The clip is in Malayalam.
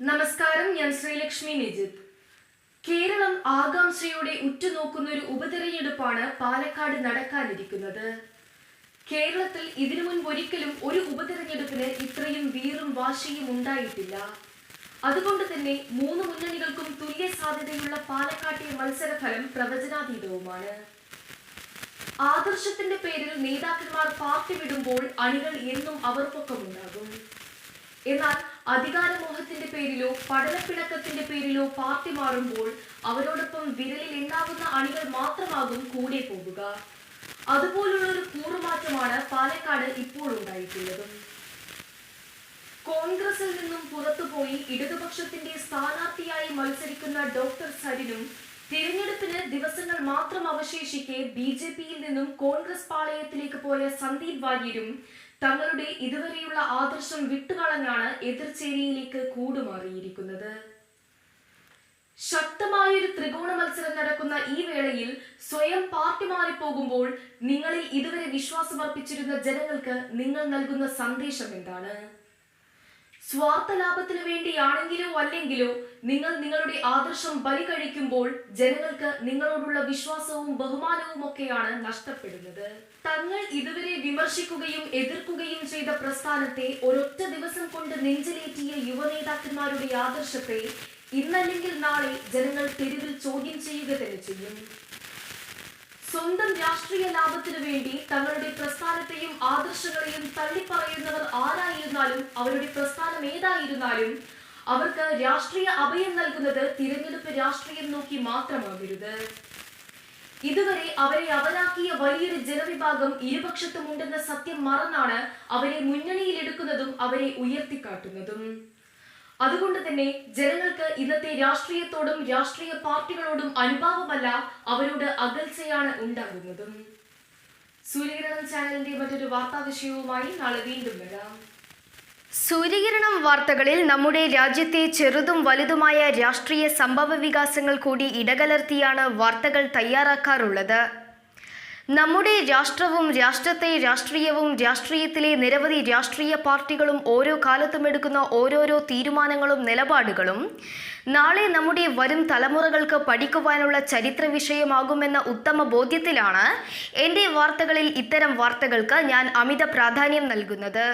നമസ്കാരം ഞാൻ ശ്രീലക്ഷ്മി നിജിത്. കേരളം ആകാംക്ഷയോടെ ഉറ്റുനോക്കുന്ന ഒരു ഉപതെരഞ്ഞെടുപ്പാണ് പാലക്കാട് നടക്കാനിരിക്കുന്നത്. കേരളത്തിൽ ഇതിനു മുൻപ് ഒരിക്കലും ഒരു ഉപതെരഞ്ഞെടുപ്പിന് ഇത്രയും വീറും വാശിയും ഉണ്ടായിട്ടില്ല. അതുകൊണ്ട് തന്നെ മൂന്ന് മുന്നണികൾക്കും തുല്യ സാധ്യതയുള്ള പാലക്കാട്ടെ മത്സരഫലം പ്രവചനാതീതവുമാണ്. ആദർശത്തിന്റെ പേരിൽ നേതാക്കന്മാർ പാർട്ടി വിടുമ്പോൾ അണികൾ എന്നും അവർക്കൊപ്പമുണ്ടാകും. എന്നാൽ അധികാരമോഹത്തിന്റെ പേരിലോ പഠനപ്പിണക്കത്തിന്റെ പേരിലോ പാർട്ടി മാറുമ്പോൾ അവരോടൊപ്പം വിരലിൽ ഉണ്ടാകുന്ന അണികൾ മാത്രമാകും കൂടെ പോകുക. അതുപോലുള്ള ഒരു കൂറുമാറ്റമാണ് പാലക്കാട് ഇപ്പോൾ ഉണ്ടായിട്ടുള്ളതും. കോൺഗ്രസിൽ നിന്നും പുറത്തുപോയി ഇടതുപക്ഷത്തിന്റെ സ്ഥാനാർത്ഥിയായി മത്സരിക്കുന്ന ഡോക്ടർ സരിനും തിരഞ്ഞെടുപ്പിന് ദിവസങ്ങൾ മാത്രം അവശേഷിക്കെ ബി ജെ പിയിൽ നിന്നും കോൺഗ്രസ് പാളയത്തിലേക്ക് പോയ സന്ദീപ് വാര്യരും തങ്ങളുടെ ഇതുവരെയുള്ള ആദർശം വിട്ടുകളഞ്ഞാണ് എതിർചേരിയിലേക്ക് കൂടുമാറിയിരിക്കുന്നത്. ശക്തമായൊരു ത്രികോണ മത്സരം നടക്കുന്ന ഈ വേളയിൽ സ്വയം പാർട്ടി മാറിപ്പോകുമ്പോൾ നിങ്ങളിൽ ഇതുവരെ വിശ്വാസമർപ്പിച്ചിരുന്ന ജനങ്ങൾക്ക് നിങ്ങൾ നൽകുന്ന സന്ദേശം എന്താണ്? സ്വാർത്ഥ ലാഭത്തിനു വേണ്ടിയാണെങ്കിലോ അല്ലെങ്കിലോ നിങ്ങൾ നിങ്ങളുടെ ആദർശം ബലി കഴിക്കുമ്പോൾ ജനങ്ങൾക്ക് നിങ്ങളോടുള്ള വിശ്വാസവും ബഹുമാനവും ഒക്കെയാണ് നഷ്ടപ്പെടുന്നത്. തങ്ങൾ ഇതുവരെ വിമർശിക്കുകയും എതിർക്കുകയും ചെയ്ത പ്രസ്ഥാനത്തെ ഒരൊറ്റ ദിവസം കൊണ്ട് നെഞ്ചിലേറ്റിയ യുവനേതാക്കന്മാരുടെ ആദർശത്തെ ഇന്നല്ലെങ്കിൽ നാളെ ജനങ്ങൾ തെരുവിൽ ചോദ്യം ചെയ്യുക തന്നെ ചെയ്യും. സ്വന്തം രാഷ്ട്രീയ ലാഭത്തിനു വേണ്ടി തങ്ങളുടെ പ്രസ്ഥാനത്തെയും ആദർശങ്ങളെയും തള്ളിപ്പറയുന്നവർ ആരായിരുന്നാലും അവരുടെ പ്രസ്ഥാനം ഏതായിരുന്നാലും അവർക്ക് രാഷ്ട്രീയ അഭയം നൽകുന്നത് തിരഞ്ഞെടുപ്പ് രാഷ്ട്രീയം നോക്കി മാത്രമാകരുത്. ഇതുവരെ അവരെ അവനാക്കിയ വലിയൊരു ജനവിഭാഗം ഇരുപക്ഷത്തുമുണ്ടെന്ന സത്യം മറന്നാണ് അവരെ മുന്നണിയിലെടുക്കുന്നതും അവരെ ഉയർത്തിക്കാട്ടുന്നതും. അതുകൊണ്ട് തന്നെ ജനങ്ങൾക്ക് ഇന്നത്തെ രാഷ്ട്രീയത്തോടും രാഷ്ട്രീയ പാർട്ടികളോടും അനുഭാവമല്ല അവരോട് അകൽച്ചയാണ് ഉണ്ടാകുന്നതും. സൂര്യഗ്രഹണം ചാനലിന്റെ മറ്റൊരു വാർത്താ വിഷയവുമായി നാളെ വീണ്ടും വരാം. സൂര്യകിരണം വാർത്തകളിൽ നമ്മുടെ രാജ്യത്തെ ചെറുതും വലുതുമായ രാഷ്ട്രീയ സംഭവ വികാസങ്ങൾ കൂടി ഇടകലർത്തിയാണ് വാർത്തകൾ തയ്യാറാക്കാറുള്ളത്. നമ്മുടെ രാഷ്ട്രവും രാഷ്ട്രത്തെ രാഷ്ട്രീയവും രാഷ്ട്രീയത്തിലെ നിരവധി രാഷ്ട്രീയ പാർട്ടികളും ഓരോ കാലത്തും എടുക്കുന്ന ഓരോരോ തീരുമാനങ്ങളും നിലപാടുകളും നാളെ നമ്മുടെ വരും തലമുറകൾക്ക് പഠിക്കുവാനുള്ള ചരിത്ര വിഷയമാകുമെന്ന ഉത്തമ ബോധ്യത്തിലാണ് എന്റെ വാർത്തകളിൽ ഇത്തരം വാർത്തകൾക്ക് ഞാൻ അമിത പ്രാധാന്യം നൽകുന്നത്.